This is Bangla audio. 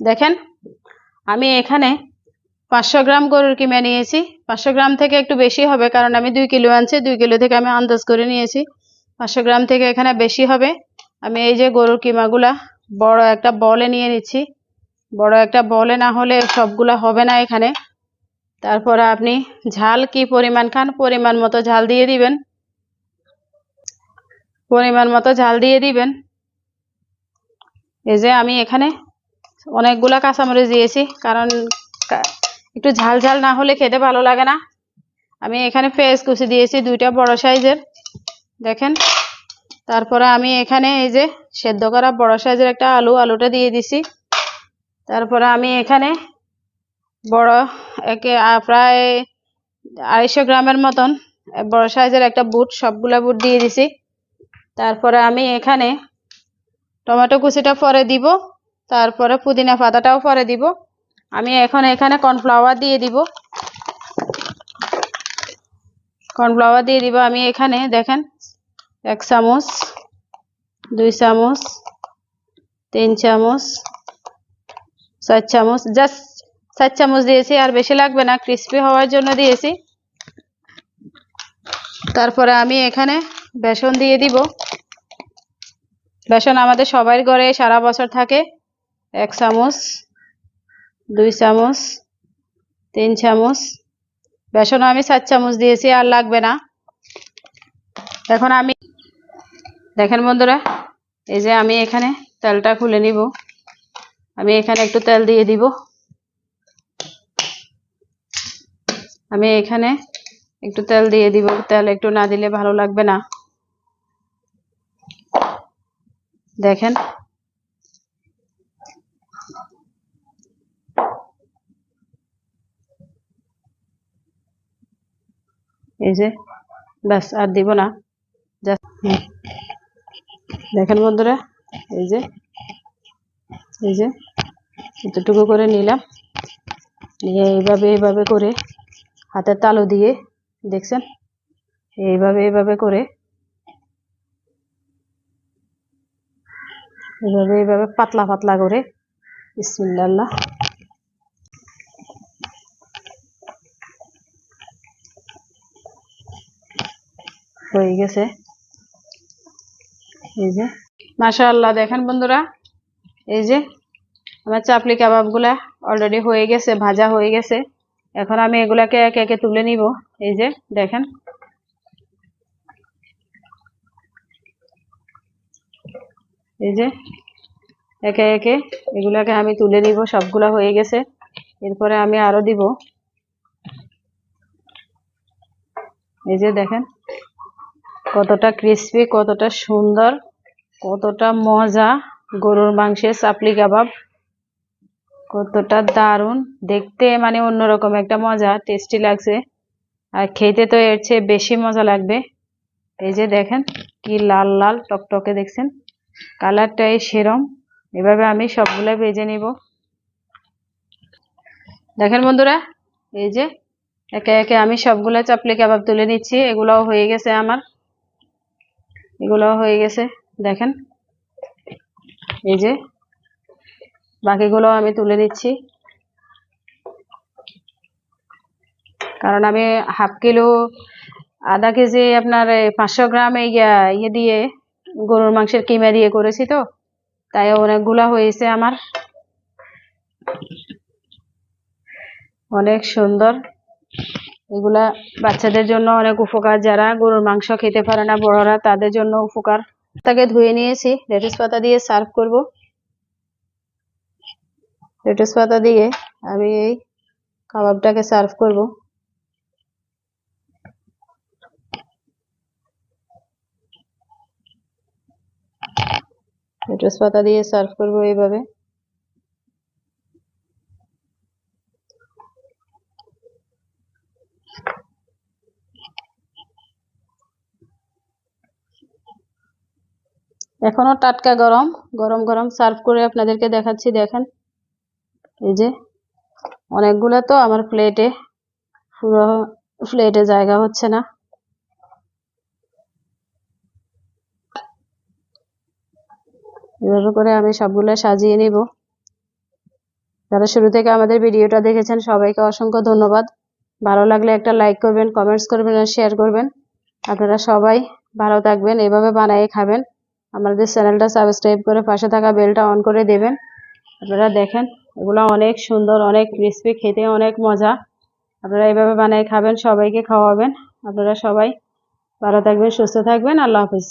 দেখেন, আমি এখানে পাঁচশো গ্রাম গরুর কিমা নিয়েছি। পাঁচশো গ্রাম থেকে একটু বেশি হবে, কারণ আমি দুই কিলো আনছি, দুই কিলো থেকে আমি আন্দাজ করে নিয়েছি। পাঁচশো গ্রাম থেকে এখানে বেশি হবে। আমি এই যে গরুর কিমাগুলা, বড় একটা বলে নিয়ে নিচ্ছি। বড় একটা বলে না হলে সবগুলা হবে না এখানে। তারপরে আপনি ঝাল কি পরিমাণ খান, পরিমাণ মতো ঝাল দিয়ে দিবেন। পরিমাণ মতো ঝাল দিয়ে দিবেন। এই যে আমি এখানে অনেকগুলা কাঁচামরিচ দিয়েছি, কারণ একটু ঝাল ঝাল না হলে খেতে ভালো লাগে না। আমি এখানে পেঁয়াজ কুচি দিয়েছি, দুইটা বড় সাইজের, দেখেন। তারপরে আমি এখানে এই যে সেদ্ধ করা বড় সাইজের একটা আলু, আলুটা দিয়ে দিছি। তারপরে আমি এখানে বড়, একে প্রায় আড়াইশো গ্রামের মতন বড় সাইজের একটা বুট, সবগুলা বুট দিয়ে দিছি। তারপরে আমি এখানে টমেটো কুচিটা পরে দিব। তারপরে পুদিনা পাতাটাও পরে দিব। আমি এখন এখানে কর্নফ্লাওয়ার দিয়ে দিব। কর্নফ্লাওয়ার দিয়ে দিব আমি এখানে, দেখেন, এক চামচ, দুই চামচ, তিন চামচ, চার চামচ, জাস্ট চার চামচ দিয়েছি, আর বেশি লাগবে না, ক্রিস্পি হওয়ার জন্য দিয়েছি। তারপরে আমি এখানে বেসন দিয়ে দিব। বেসন আমাদের সবার ঘরে সারা বছর থাকে। এক চামচ, দুই চামচ, তিন চামচ। বেসন আমি চার চামচ দিয়েছি, আর লাগবে না। এখন আমি, দেখেন বন্ধুরা, এই যে আমি এখানে তেলটা খুলে নিব। আমি এখানে একটু তেল দিয়ে দিব। আমি এখানে একটু তেল দিয়ে দিব। তেল একটু না দিলে ভালো লাগবে না। দেখেন এই যে, ব্যাস, আর দিব না। দেখেন বন্ধুরা, এই যে এই যে, এতটুকু করে নিলাম। নিয়ে এইভাবে এইভাবে করে হাতের তালু দিয়ে, দেখছেন? এইভাবে এইভাবে করে, এইভাবে এইভাবে পাতলা পাতলা করে, বিসমিল্লাহ। হয়ে গেছে। এই যে। মাশাআল্লাহ, দেখেন বন্ধুরা, এই যে আমার চাপলি কাবাবগুলা অলরেডি হয়ে গেছে, ভাজা হয়ে গেছে। এখন আমি এগুলাকে একে একে তুলে নিব। এই যে, দেখেন। এই যে, একে একে এগুলাকে আমি তুলে নিব, সবগুলা হয়ে গেছে। এরপরে আমি আরও দিব। এই যে, দেখেন। কতটা ক্রিস্পি কতটা সুন্দর, কতটা মজা। গরুর মাংসের চাপলি কাবাব কতটা দারুণ। দেখতে মানে অন্যরকম একটা মজা টেস্টি লাগছে। আর খেতে তো এর চেয়ে বেশি মজা লাগবে। এই যে দেখেন, কি লাল লাল টকটকে দেখছেন। কালারটাই সেরম। এভাবে আমি সবগুলো ভেজে নিব। দেখেন বন্ধুরা, এই যে একে একে আমি সবগুলো চাপলি কাবাব তুলে নিচ্ছি। এগুলোও হয়ে গেছে আমার। এগুলোও হয়ে গেছে, দেখেন। এই যে, বাকিগুলো আমি তুলে নিচ্ছি। কারণ আমি হাফ কিলো, আধা কেজি আপনার পাঁচশো গ্রাম এই ইয়ে দিয়ে, গরুর মাংসের কিমা দিয়ে করেছি তো, তাই অনেকগুলা হয়েছে আমার। অনেক সুন্দর। এগুলা বাচ্চাদের জন্য অনেক উপকার। যারা গরুর মাংস খেতে পারে না, বড়রা তাদের জন্য উপকার। তাকে ধুয়ে নিয়েছি, লেটুস পাতা দিয়ে সার্ভ করব। লেটুস পাতা দিয়ে আমি এই কাবাবটাকে সার্ভ করব। লেটুস পাতা দিয়ে সার্ভ করব এইভাবে। এখনও টাটকা গরম গরম গরম সার্ভ করে আপনাদেরকে দেখাচ্ছি, দেখেন। এই যে, অনেকগুলো তো আমার প্লেটে, পুরো প্লেটে জায়গা হচ্ছে না। এভাবে করে আমি সবগুলো সাজিয়ে নিব। যারা শুরু থেকে আমাদের ভিডিওটা দেখেছেন, সবাইকে অসংখ্য ধন্যবাদ। ভালো লাগলে একটা লাইক করবেন কমেন্টস করবেন আর শেয়ার করবেন। আপনারা সবাই ভালো থাকবেন, এভাবে বানিয়ে খাবেন। আমাদের চ্যানেলটা সাবস্ক্রাইব করে পাশে থাকা বেলটা অন করে দেবেন। আপনারা দেখেন, এগুলো অনেক সুন্দর, অনেক ক্রিস্পি খেতে অনেক মজা। আপনারা এভাবে বানিয়ে খাবেন, সবাইকে খাওয়াবেন। আপনারা সবাই ভালো থাকবেন, সুস্থ থাকবেন। আল্লাহ হাফিজ।